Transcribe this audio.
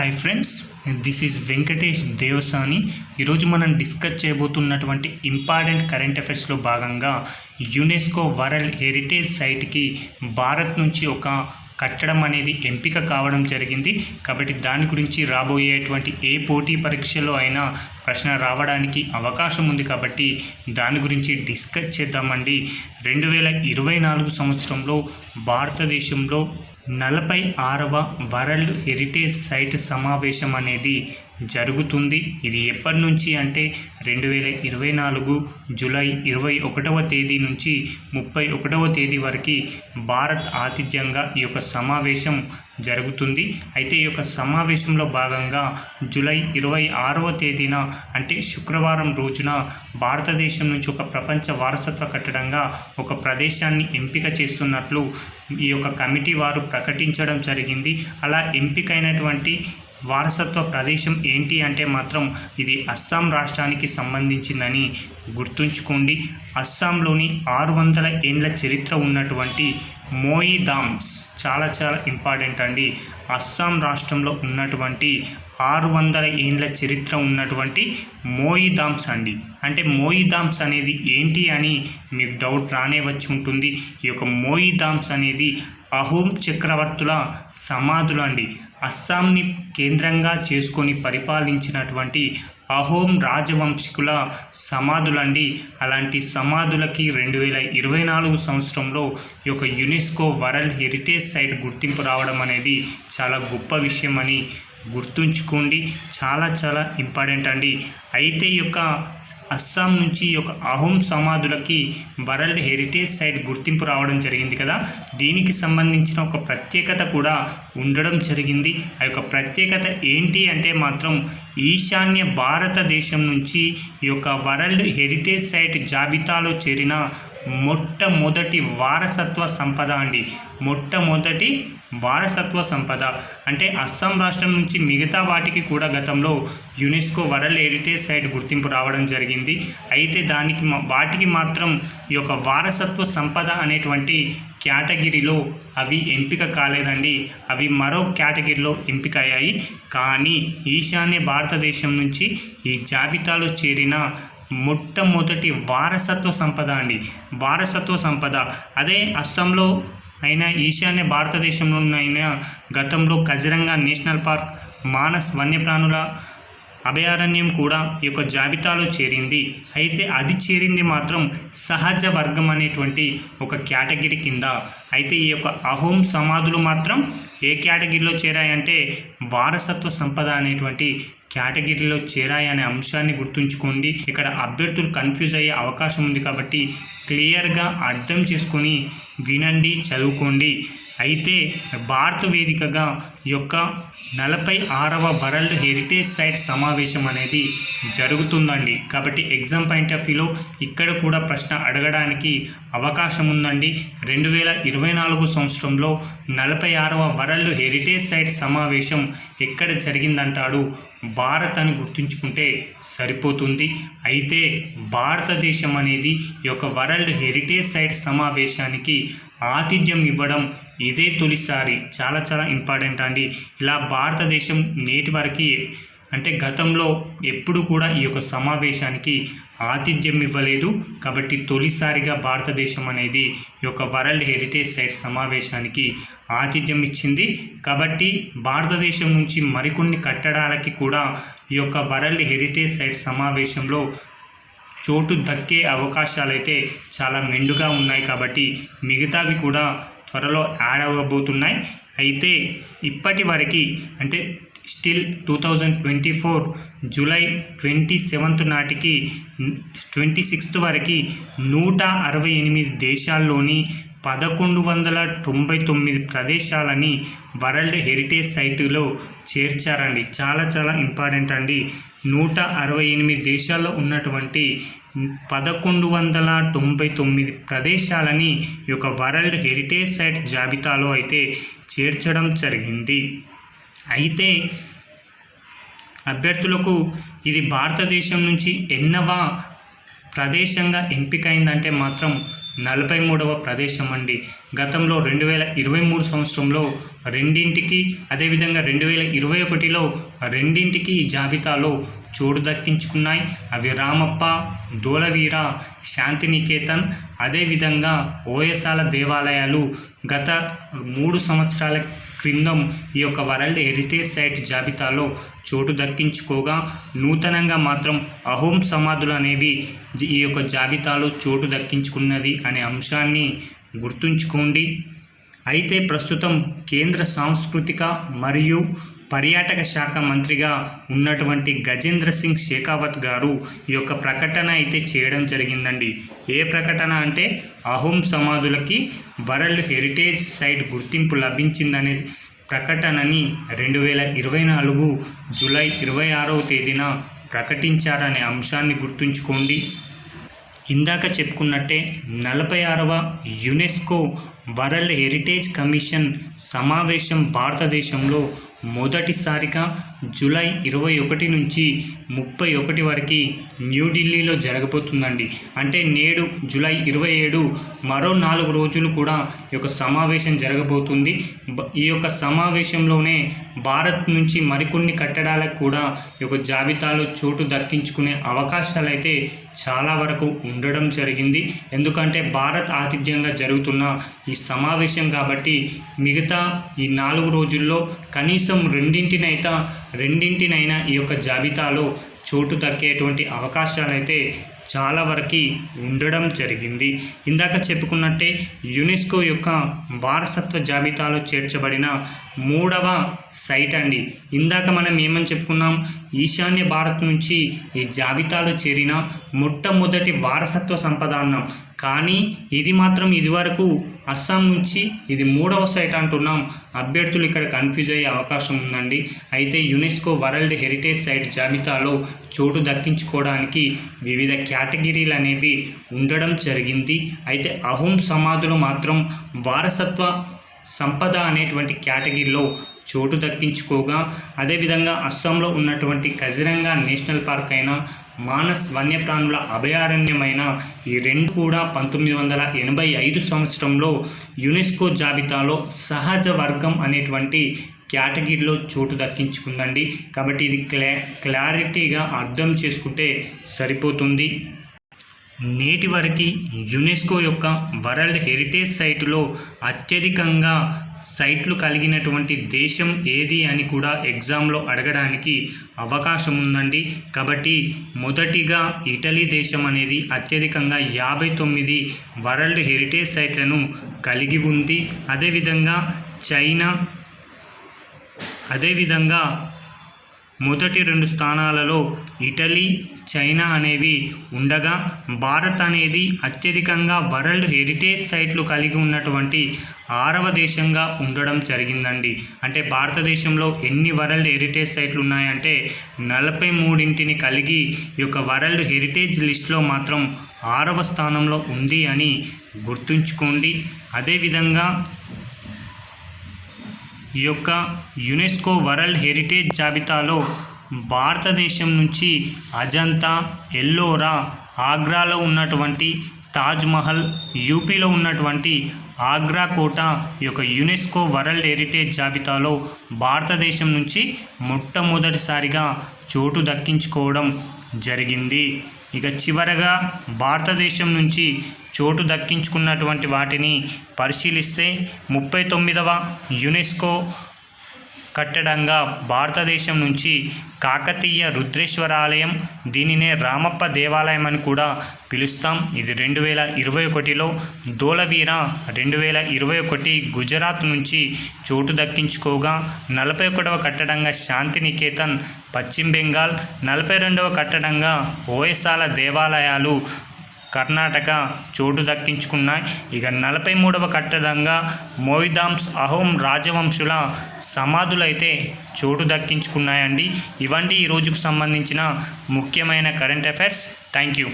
Hi friends this is Venkatesh Devasani ఈరోజు మనం discuss చేయబోతున్నటువంటి ఇంపార్టెంట్ కరెంట్ అఫైర్స్లో భాగంగా యునెస్కో వరల్డ్ హెరిటేజ్ సైట్కి భారత్ నుంచి ఒక కట్టడం అనేది ఎంపిక కావడం జరిగింది. కాబట్టి దాని గురించి రాబోయేటువంటి ఏ పోటీ పరీక్షలో అయినా ప్రశ్న రావడానికి అవకాశం ఉంది కాబట్టి దాని గురించి డిస్కస్ చేద్దామండి. రెండు వేల ఇరవై నాలుగు సంవత్సరంలో భారతదేశంలో నలభై ఆరవ వరల్డ్ హెరిటేజ్ సైట్ సమావేశం అనేది జరుగుతుంది. ఇది ఎప్పటి నుంచి అంటే రెండు వేల ఇరవై నాలుగు జూలై ఇరవై ఒకటవ తేదీ నుంచి ముప్పై ఒకటవ తేదీ వరకు భారత్ ఆతిథ్యంగా ఈ యొక్క సమావేశం జరుగుతుంది. అయితే ఈ యొక్క సమావేశంలో భాగంగా జూలై ఇరవై ఆరవ తేదీన అంటే శుక్రవారం రోజున భారతదేశం నుంచి ఒక ప్రపంచ వారసత్వ కట్టడంగా ఒక ప్రదేశాన్ని ఎంపిక చేస్తున్నట్లు ఈ యొక్క కమిటీ వారు ప్రకటించడం జరిగింది. అలా ఎంపికైనటువంటి వారసత్వ ప్రదేశం ఏంటి అంటే మాత్రం ఇది అస్సాం రాష్ట్రానికి సంబంధించిందని గుర్తుంచుకోండి. అస్సాంలోని ఆరు వందల ఏండ్ల చరిత్ర ఉన్నటువంటి మోయి ధామ్స్ చాలా చాలా ఇంపార్టెంట్ అండి. అస్సాం రాష్ట్రంలో ఉన్నటువంటి ఆరు వందల ఏండ్ల చరిత్ర ఉన్నటువంటి మోయి ధామ్స్ అండి. అంటే మోయి ధామ్స్ అనేది ఏంటి అని మీకు డౌట్ రానే వచ్చి ఉంటుంది. ఈ యొక్క మోయి ధామ్స్ అనేది అహోం చక్రవర్తుల సమాధులు అండి. అస్సాంని కేంద్రంగా చేసుకొని పరిపాలించినటువంటి అహోం రాజవంశికుల సమాధులండి. అలాంటి సమాధులకి రెండు వేల ఇరవై నాలుగు సంవత్సరంలో ఈ యొక్క యునెస్కో వరల్డ్ హెరిటేజ్ సైట్ గుర్తింపు రావడం అనేది చాలా గొప్ప విషయం అని గుర్తుంచుకోండి. చాలా చాలా ఇంపార్టెంట్ అండి. అయితే ఈ యొక్క అస్సాం నుంచి యొక్క అహోం సమాధులకి వరల్డ్ హెరిటేజ్ సైట్ గుర్తింపు రావడం జరిగింది కదా. దీనికి సంబంధించిన ఒక ప్రత్యేకత కూడా ఉండడం జరిగింది. ఆ యొక్క ప్రత్యేకత ఏంటి అంటే మాత్రం ఈశాన్య భారతదేశం నుంచి ఈ యొక్క వరల్డ్ హెరిటేజ్ సైట్ జాబితాలో చేరిన మొట్టమొదటి వారసత్వ సంపద అండి. మొట్టమొదటి వారసత్వ సంపద. అంటే అస్సాం రాష్ట్రం నుంచి మిగతా వాటికి కూడా గతంలో యునెస్కో వరల్డ్ హెరిటేజ్ సైట్ గుర్తింపు రావడం జరిగింది. అయితే దానికి వాటికి మాత్రం ఈ యొక్క వారసత్వ సంపద అనేటువంటి కేటగిరీలో అవి ఎంపిక కాలేదండి. అవి మరో కేటగిరీలో ఎంపిక అయ్యాయి కానీ ఈశాన్య భారతదేశం నుంచి ఈ జాబితాలో చేరిన మొట్టమొదటి వారసత్వ సంపద అండి. వారసత్వ సంపద. అదే అస్సాంలో అయినా ఈశాన్య భారతదేశంలో అయినా గతంలో కజిరంగా నేషనల్ పార్క్ మానస్ వన్యప్రాణుల అభయారణ్యం కూడా ఈ యొక్క జాబితాలో చేరింది. అయితే అది చేరింది మాత్రం సహజ వర్గం అనేటువంటి ఒక కేటగిరీ కింద. అయితే ఈ యొక్క అహోం సమాధులు మాత్రం ఏ కేటగిరీలో చేరాయంటే వారసత్వ సంపద అనేటువంటి కేటగిరీలో చేరాయనే అంశాన్ని గుర్తుంచుకోండి. ఇక్కడ అభ్యర్థులు కన్ఫ్యూజ్ అయ్యే అవకాశం ఉంది కాబట్టి క్లియర్గా అర్థం చేసుకొని వినండి చదువుకోండి. అయితే భారత వేదికగా యొక్క నలభై ఆరవ వరల్డ్ హెరిటేజ్ సైట్ సమావేశం అనేది జరుగుతుందండి. కాబట్టి ఎగ్జామ్ పాయింట్ ఆఫ్ వ్యూలో ఇక్కడ కూడా ప్రశ్న అడగడానికి అవకాశం ఉందండి. రెండు వేల ఇరవై నాలుగు సంవత్సరంలో నలభై ఆరవ వరల్డ్ హెరిటేజ్ సైట్ సమావేశం ఎక్కడ జరిగిందంటాడు? భారత్ అని గుర్తుంచుకుంటే సరిపోతుంది. అయితే భారతదేశం అనేది ఈ యొక్క వరల్డ్ హెరిటేజ్ సైట్ సమావేశానికి ఆతిథ్యం ఇవ్వడం ఇదే తొలిసారి. చాలా చాలా ఇంపార్టెంట్ అండి. ఇలా భారతదేశం నేటి వరకు అంటే గతంలో ఎప్పుడు కూడా ఈ యొక్క సమావేశానికి ఆతిథ్యం ఇవ్వలేదు. కాబట్టి తొలిసారిగా భారతదేశం అనేది ఈ యొక్క వరల్డ్ హెరిటేజ్ సైట్ సమావేశానికి ఆతిథ్యం ఇచ్చింది. కాబట్టి భారతదేశం నుంచి మరికొన్ని కట్టడాలకి కూడా ఈ యొక్క వరల్డ్ హెరిటేజ్ సైట్ సమావేశంలో చోటు దక్కే అవకాశాలు అయితే చాలా మెండుగా ఉన్నాయి. కాబట్టి మిగతావి కూడా త్వరలో యాడ్ అవ్వబోతున్నాయి. అయితే ఇప్పటి వరకు అంటే still two thousand twenty four July twenty seventh నాటికి ట్వంటీ సిక్స్త్ వరకు నూట అరవై ఎనిమిది దేశాల్లోని పదకొండు వందల తొంభై తొమ్మిది ప్రదేశాలని వరల్డ్ హెరిటేజ్ సైటులో చేర్చారండి. చాలా చాలా ఇంపార్టెంట్ అండి. నూట అరవై ఎనిమిది దేశాల్లో ఉన్నటువంటి పదకొండు వందల తొంభై తొమ్మిది ప్రదేశాలని ఈ యొక్క వరల్డ్ హెరిటేజ్ సైట్ జాబితాలో అయితే చేర్చడం జరిగింది. అయితే అభ్యర్థులకు ఇది భారతదేశం నుంచి ఎన్నవ ప్రదేశంగా ఎంపికైందంటే మాత్రం నలభై మూడవ ప్రదేశం అండి గతంలో రెండు వేల ఇరవై మూడు సంవత్సరంలో రెండింటికి అదేవిధంగా రెండు వేల ఇరవై ఒకటిలో రెండింటికి ఈ జాబితాలో చోటు దక్కించుకున్నాయి. అవి రామప్ప దోలవీర శాంతినికేతన్ అదేవిధంగా ఓయసాల దేవాలయాలు గత మూడు సంవత్సరాల క్రిందం ఈ యొక్క వరల్డ్ హెరిటేజ్ సైట్ జాబితాలో చోటు దక్కించుకోగా నూతనంగా మాత్రం అహోం సమాధులు అనేవి ఈ యొక్క జాబితాలో చోటు దక్కించుకున్నది అనే అంశాన్ని గుర్తుంచుకోండి. అయితే ప్రస్తుతం కేంద్ర సాంస్కృతిక మరియు పర్యాటక శాఖ మంత్రిగా ఉన్నటువంటి గజేంద్ర సింగ్ షేకావత్ గారు ఈ యొక్క ప్రకటన అయితే చేయడం జరిగిందండి. ఏ ప్రకటన అంటే అహోం సమాధులకి వరల్డ్ హెరిటేజ్ సైట్ గుర్తింపు లభించిందనే ప్రకటనని రెండు వేల ఇరవై నాలుగు జూలై ఇరవై ఆరవ తేదీన ప్రకటించారనే అంశాన్ని గుర్తుంచుకోండి. ఇందాక చెప్పుకున్నట్టే నలభై ఆరవ యునెస్కో వరల్డ్ హెరిటేజ్ కమిషన్ సమావేశం భారతదేశంలో మొదటిసారిగా జూలై ఇరవై ఒకటి నుంచి ముప్పై ఒకటి వరకు న్యూఢిల్లీలో జరగబోతుందండి. అంటే నేడు జూలై ఇరవై ఏడు మరో నాలుగు రోజులు కూడా ఈ యొక్క సమావేశం జరగబోతుంది. ఈ యొక్క సమావేశంలోనే భారత్ నుంచి మరికొన్ని కట్టడాలకు కూడా ఈ యొక్క జాబితాలో చోటు దక్కించుకునే అవకాశాలు అయితే చాలా వరకు ఉండడం జరిగింది. ఎందుకంటే భారత్ ఆతిథ్యంగా జరుగుతున్న ఈ సమావేశం కాబట్టి మిగతా ఈ నాలుగు రోజుల్లో కనీసం రెండింటినైతే రెండింటినైనా ఈ యొక్క జాబితాలో చోటు దక్కేటువంటి అవకాశాలైతే చాలా వరకు ఉండడం జరిగింది. ఇందాక చెప్పుకున్నట్టే యునెస్కో యొక్క వారసత్వ జాబితాలో చేర్చబడిన మూడవ సైట్ అండి. ఇందాక మనం ఏమని చెప్పుకున్నాం? ఈశాన్య భారత్ నుంచి ఈ జాబితాలో చేరిన మొట్టమొదటి వారసత్వ సంపద అన్నాం. కానీ ఇది మాత్రం ఇదివరకు అస్సాం నుంచి ఇది మూడవ సైట్ అంటున్నాం. అభ్యర్థులు ఇక్కడ కన్ఫ్యూజ్ అయ్యే అవకాశం ఉందండి. అయితే యునెస్కో వరల్డ్ హెరిటేజ్ సైట్ జాబితాలో చోటు దక్కించుకోవడానికి వివిధ కేటగిరీలు అనేవి ఉండడం జరిగింది. అయితే అహోం సమాధులు మాత్రం వారసత్వ సంపద అనేటువంటి కేటగిరీలో చోటు దక్కించుకోగా అదేవిధంగా అస్సాంలో ఉన్నటువంటి కజిరంగా నేషనల్ పార్క్ అయినా మానస్ వన్యప్రాణుల అభయారణ్యమైన ఈ రెండు కూడా పంతొమ్మిది వందల ఎనభై ఐదు సంవత్సరంలో యునెస్కో జాబితాలో సహజ వర్గం అనేటువంటి కేటగిరీలో చోటు దక్కించుకుందండి. కాబట్టి ఇది క్లా క్లారిటీగా అర్థం చేసుకుంటే సరిపోతుంది. నేటి వరకు యునెస్కో యొక్క వరల్డ్ హెరిటేజ్ సైటులో అత్యధికంగా సైట్లు కలిగినటువంటి దేశం ఏది అని కూడా ఎగ్జామ్లో అడగడానికి అవకాశం ఉందండి కాబట్టి మొదటిగా ఇటలీ దేశం అనేది అత్యధికంగా యాభై తొమ్మిది వరల్డ్ హెరిటేజ్ సైట్లను కలిగి ఉంది. అదేవిధంగా చైనా అదేవిధంగా మొదటి రెండు స్థానాలలో ఇటలీ చైనా అనేవి ఉండగా భారత్ అనేది అత్యధికంగా వరల్డ్ హెరిటేజ్ సైట్లు కలిగి ఉన్నటువంటి ఆరవ దేశంగా ఉండడం జరిగిందండి. అంటే భారతదేశంలో ఎన్ని వరల్డ్ హెరిటేజ్ సైట్లు ఉన్నాయంటే నలభై మూడింటిని కలిగి ఈ యొక్క వరల్డ్ హెరిటేజ్ లిస్ట్లో మాత్రం ఆరవ స్థానంలో ఉంది అని గుర్తుంచుకోండి. అదేవిధంగా ఈ యొక్క యునెస్కో వరల్డ్ హెరిటేజ్ జాబితాలో భారతదేశం నుంచి అజంతా ఎల్లోరా ఆగ్రాలో ఉన్నటువంటి తాజ్ మహల్ యూపీలో ఉన్నటువంటి ఆగ్రా కోట ఈ యొక్క యునెస్కో వరల్డ్ హెరిటేజ్ జాబితాలో భారతదేశం నుంచి మొట్టమొదటిసారిగా చోటు దక్కించుకోవడం జరిగింది. ఇక చివరగా భారతదేశం నుంచి చోటు దక్కించుకున్నటువంటి వాటిని పరిశీలిస్తే ముప్పై తొమ్మిదవ యునెస్కో కట్టడంగా భారతదేశం నుంచి కాకతీయ రుద్రేశ్వర ఆలయం దీనినే రామప్ప దేవాలయం అని కూడా పిలుస్తాం. ఇది రెండు వేల ఇరవై ఒకటిలో దోలవీర రెండు వేల ఇరవై ఒకటి గుజరాత్ నుంచి చోటు దక్కించుకోగా నలభై ఒకటవ కట్టడంగా శాంతినికేతన్ పశ్చిమ బెంగాల్ నలభై రెండవ కట్టడంగా ఓయసాల దేవాలయాలు కర్ణాటక చోటు దక్కించుకున్నాయి ఇక నలభై మూడవ కట్టడంగా మోయిదాంస్ అహోం రాజవంశుల సమాధులైతే చోటు దక్కించుకున్నాయండి. ఇవంటి ఈ రోజుకు సంబంధించిన ముఖ్యమైన కరెంట్ అఫైర్స్. Thank you